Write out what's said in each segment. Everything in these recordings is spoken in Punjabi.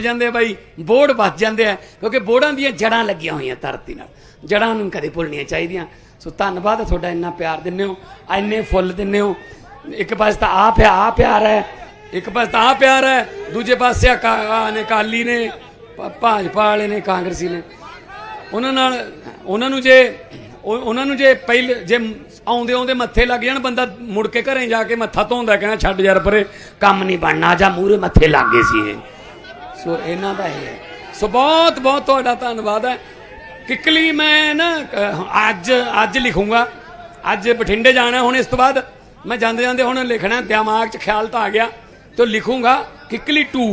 ਟੁੱਟ ਜਾਂਦੇ ਆ ਬਾਈ, ਬੋੜ ਵੱਜ ਜਾਂਦੇ ਆ, ਕਿਉਂਕਿ ਬੋੜਾਂ ਦੀਆਂ ਜੜਾਂ ਲੱਗੀਆਂ ਹੋਈਆਂ ਧਰਤੀ ਨਾਲ। ਜੜਾਂ ਨੂੰ ਕਦੇ ਭੁੱਲਣੀਆਂ ਚਾਹੀਦੀਆਂ। ਸੋ ਧੰਨਵਾਦ ਤੁਹਾਡਾ ਇੰਨਾ ਪਿਆਰ ਦਿੰਦੇ ਹੋ, ਇੰਨੇ ਫੁੱਲ ਦਿੰਦੇ ਹੋ। ਇੱਕ ਪਾਸੇ ਤਾਂ ਆ ਪਿਆ ਆ ਪਿਆਰ ਹੈ, ਇੱਕ ਪਾਸੇ ਤਾਂ ਆ ਪਿਆਰ ਹੈ, ਦੂਜੇ ਪਾਸੇ ਆ ਨੇ ਕਾਲੀ ਨੇ ਭਾਜਪਾ ਵਾਲੇ ਨੇ, ਕਾਂਗਰਸੀ ਨੇ। ਉਹਨਾਂ ਨਾਲ, ਉਹਨਾਂ ਨੂੰ ਜੇ ਉਹਨਾਂ ਨੂੰ ਜੇ ਪਹਿਲੇ ਜੇ ਆਉਂਦੇ ਆਉਂਦੇ ਮੱਥੇ ਲੱਗ ਜਾਣ, ਬੰਦਾ ਮੁੜ ਕੇ ਘਰੇ ਜਾ ਕੇ ਮੱਥਾ ਧੋਂਦਾ ਕਹਿੰਦਾ ਛੱਡ ਯਾਰ ਪਰੇ, ਕੰਮ ਨਹੀਂ ਬਣਨਾ, ਜਾਂ ਮੂਰੇ ਮੱਥੇ ਲੱਗ ਗਏ ਸੀ ਇਹ। ਸੋ ਇਹਨਾਂ ਦਾ ਇਹ ਹੈ। ਸੋ ਬਹੁਤ ਬਹੁਤ ਤੁਹਾਡਾ ਧੰਨਵਾਦ ਹੈ। ਕਿਕਲੀ ਮੈਂ ਨਾ ਅੱਜ ਅੱਜ ਲਿਖੂੰਗਾ। ਅੱਜ ਬਠਿੰਡੇ ਜਾਣਾ ਹੁਣ ਇਸ ਤੋਂ ਬਾਅਦ। ਮੈਂ ਜਾਂਦੇ ਜਾਂਦੇ ਹੁਣ ਲਿਖਣਾ, ਦਿਮਾਗ 'ਚ ਖਿਆਲ ਤਾਂ ਆ ਗਿਆ। ਤੇ ਲਿਖੂੰਗਾ ਕਿਕਲੀ 2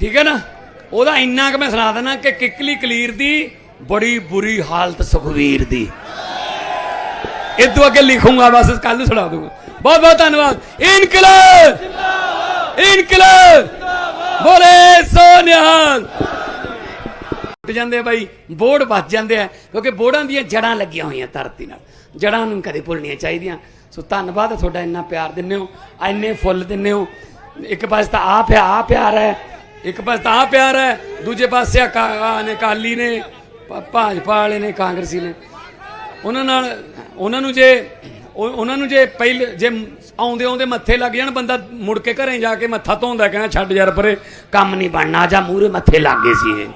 ਠੀਕ ਹੈ ਨਾ? ਉਹਦਾ ਇੰਨਾ ਕਿ ਮੈਂ ਸੁਣਾ ਦੇਣਾ ਕਿ ਕਿਕਲੀ ਕਲੀਰ ਦੀ ਬੜੀ ਬੁਰੀ ਹਾਲਤ ਸੁਖਵੀਰ ਦੀ। ਇਦੋਂ ਅੱਗੇ ਲਿਖੂੰਗਾ, ਬਸ ਕੱਲ ਨੂੰ ਸੁਣਾ ਦੂੰਗਾ। ਬਹੁਤ ਬਹੁਤ ਧੰਨਵਾਦ। ਇਨਕਲਾਬ! ਇਨਕਲਾਬ! ਬੋਲੇ ਸੋਨਿਹਾਲ ਟੁੱਟ ਜਾਂਦੇ ਆ ਬਾਈ, ਬੋੜ ਵੱਜ ਜਾਂਦੇ ਆ, ਕਿਉਂਕਿ ਬੋੜਾਂ ਦੀਆਂ ਜੜਾਂ ਲੱਗੀਆਂ ਹੋਈਆਂ ਧਰਤੀ ਨਾਲ। ਜੜਾਂ ਨੂੰ ਕਦੇ ਭੁੱਲਣੀਆਂ ਚਾਹੀਦੀਆਂ। ਸੋ ਧੰਨਵਾਦ ਤੁਹਾਡਾ ਇੰਨਾ ਪਿਆਰ ਦਿੰਦੇ ਹੋ, ਇੰਨੇ ਫੁੱਲ ਦਿੰਦੇ ਹੋ। ਇੱਕ ਪਾਸੇ ਤਾਂ ਆ ਪਿਆ ਆ ਪਿਆਰ ਹੈ। ਇੱਕ ਪਾਸੇ ਤਾਂ ਆ ਪਿਆਰ ਹੈ। ਦੂਜੇ ਪਾਸੇ ਆ ਕਾ- ਨੇ ਕਾਲੀ ਨੇ ਭਾਜਪਾ ਵਾਲੇ ਨੇ, ਕਾਂਗਰਸੀ ਨੇ। ਉਹਨਾਂ ਨਾਲ ਉਹਨਾਂ ਨੂੰ ਜੇ ਉਹ- ਉਹਨਾਂ ਨੂੰ ਜੇ ਪਹਿਲੇ ਜੇ ਆਉਂਦੇ ਆਉਂਦੇ ਮੱਥੇ ਲੱਗ ਜਾਣ, ਬੰਦਾ ਮੁੜ ਕੇ ਘਰੇ ਜਾ ਕੇ ਮੱਥਾ ਧੋਂਦਾ, ਕਹਿੰਦਾ ਛੱਡ ਯਾਰ ਪਰੇ, ਕੰਮ ਨਹੀਂ ਬਣਨਾ, ਜਾਂ ਮੂਰੇ ਮੱਥੇ ਲੱਗ ਗਏ ਸੀ ਇਹ।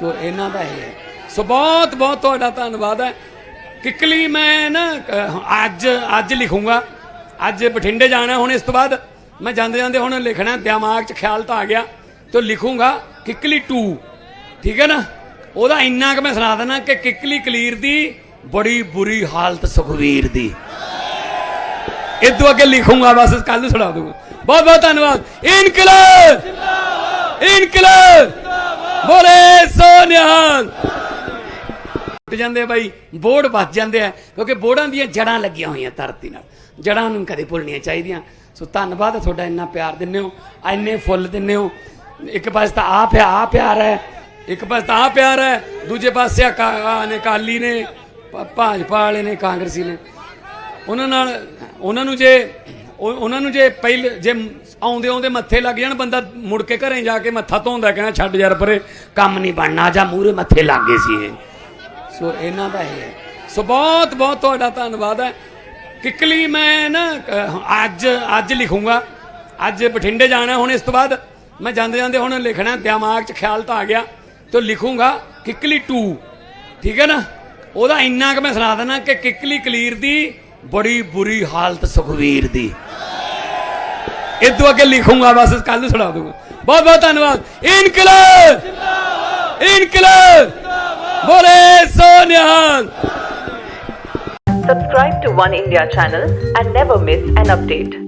ਸੋ ਇਹਨਾਂ ਦਾ ਇਹ ਹੈ। ਸੋ ਬਹੁਤ ਬਹੁਤ ਤੁਹਾਡਾ ਧੰਨਵਾਦ ਹੈ। ਕਿਕਲੀ ਮੈਂ ਨਾ ਅੱਜ ਅੱਜ ਲਿਖੂੰਗਾ। ਅੱਜ ਬਠਿੰਡੇ ਜਾਣਾ ਹੁਣ ਇਸ ਤੋਂ ਬਾਅਦ। ਮੈਂ ਜਾਂਦੇ ਜਾਂਦੇ ਹੁਣ ਲਿਖਣਾ, ਦਿਮਾਗ 'ਚ ਖਿਆਲ ਤਾਂ ਆ ਗਿਆ। ਤੇ ਲਿਖੂੰਗਾ ਕਿਕਲੀ 2 ਠੀਕ ਹੈ ਨਾ? ਉਹਦਾ ਇੰਨਾ ਕਿ ਮੈਂ ਸੁਣਾ ਦਿੰਦਾ ਕਿ ਕਿਕਲੀ ਕਲੀਰ ਦੀ ਬੜੀ ਬੁਰੀ ਹਾਲਤ ਸੁਖਵੀਰ ਦੀ। ਇਦੋਂ ਅੱਗੇ ਲਿਖੂੰਗਾ, ਬਸ ਕੱਲ ਨੂੰ ਸੁਣਾ ਦੂੰਗਾ। ਬਹੁਤ ਬਹੁਤ ਧੰਨਵਾਦ। ਇਨਕਲਾਬ! ਇਨਕਲਾਬ! ਬੋਲੇ ਸੋਨਿਹਾਲ! ਟੁੱਟ ਜਾਂਦੇ ਬਾਈ, ਬੋੜ ਵੱਜ ਜਾਂਦੇ ਆ, ਕਿਉਂਕਿ ਬੋੜਾਂ ਦੀਆਂ ਜੜਾਂ ਲੱਗੀਆਂ ਹੋਈਆਂ ਧਰਤੀ ਨਾਲ। ਜੜਾਂ ਨੂੰ ਕਦੇ ਭੁੱਲਣੀਆਂ ਚਾਹੀਦੀਆਂ। ਸੋ ਧੰਨਵਾਦ ਤੁਹਾਡਾ ਇੰਨਾ ਪਿਆਰ ਦਿੰਦੇ ਹੋ, ਇੰਨੇ ਫੁੱਲ ਦਿੰਦੇ ਹੋ। ਇੱਕ ਪਾਸੇ ਤਾਂ ਆ ਪਿਆ ਆ ਪਿਆਰ ਹੈ, ਇੱਕ ਪਾਸੇ ਤਾਂ ਆ ਪਿਆਰ ਹੈ, ਦੂਜੇ ਪਾਸੇ ਆ ਨੇ ਕਾਲੀ ਨੇ। ਭਾਜਪਾ ਵਾਲੇ ਨੇ, ਕਾਂਗਰਸੀ ਨੇ। ਉਹਨਾਂ ਨਾਲ, ਉਹਨਾਂ ਨੂੰ ਜੇ ਉਹਨਾਂ ਨੂੰ ਜੇ ਪਹਿਲ, ਜੇ ਆਉਂਦੇ ਆਉਂਦੇ ਮੱਥੇ ਲੱਗ ਜਾਣ, ਬੰਦਾ ਮੁੜ ਕੇ ਘਰੇ ਜਾ ਕੇ ਮੱਥਾ ਧੋਂਦਾ, ਕਹਿੰਦਾ ਛੱਡ ਯਾਰ ਪਰੇ, ਕੰਮ ਨਹੀਂ ਬਣਨਾ, ਜਾਂ ਮੂਰੇ ਮੱਥੇ ਲੱਗ ਗਏ ਸੀ ਇਹ। ਸੋ ਇਹਨਾਂ ਦਾ ਇਹ ਹੈ। ਸੋ ਬਹੁਤ ਬਹੁਤ ਤੁਹਾਡਾ ਧੰਨਵਾਦ ਹੈ। ਕਿਕਲੀ ਮੈਂ ਨਾ ਅੱਜ ਅੱਜ ਲਿਖੂੰਗਾ। ਅੱਜ ਬਠਿੰਡੇ ਜਾਣਾ ਹੁਣ ਇਸ ਤੋਂ ਬਾਅਦ। ਮੈਂ ਜਾਂਦੇ ਜਾਂਦੇ ਹੁਣ ਲਿਖਣਾ, ਦਿਮਾਗ 'ਚ ਖਿਆਲ ਤਾਂ ਆ ਗਿਆ। ਤੇ ਲਿਖੂੰਗਾ ਕਿਕਲੀ 2 ਠੀਕ ਹੈ ਨਾ? ਉਹਦਾ ਇੰਨਾ ਕਿ ਮੈਂ ਸੁਣਾ ਦੇਣਾ ਕਿ ਕਿਕਲੀ ਕਲੀਰ ਦੀ ਬੜੀ ਬੁਰੀ ਹਾਲਤ ਸੁਖਵੀਰ ਦੀ। ਇਦੋਂ ਅੱਗੇ ਲਿਖੂੰਗਾ, ਬਸ ਕੱਲ ਨੂੰ ਸੁਣਾ ਦੂੰਗਾ। ਬਹੁਤ ਬਹੁਤ ਧੰਨਵਾਦ। ਇਨਕਲਾਬ! ਇਨਕਲਾਬ! ਬੋਲੇ ਸੋਨਿਹਾਲ Subscribe to One India channel and never miss an update.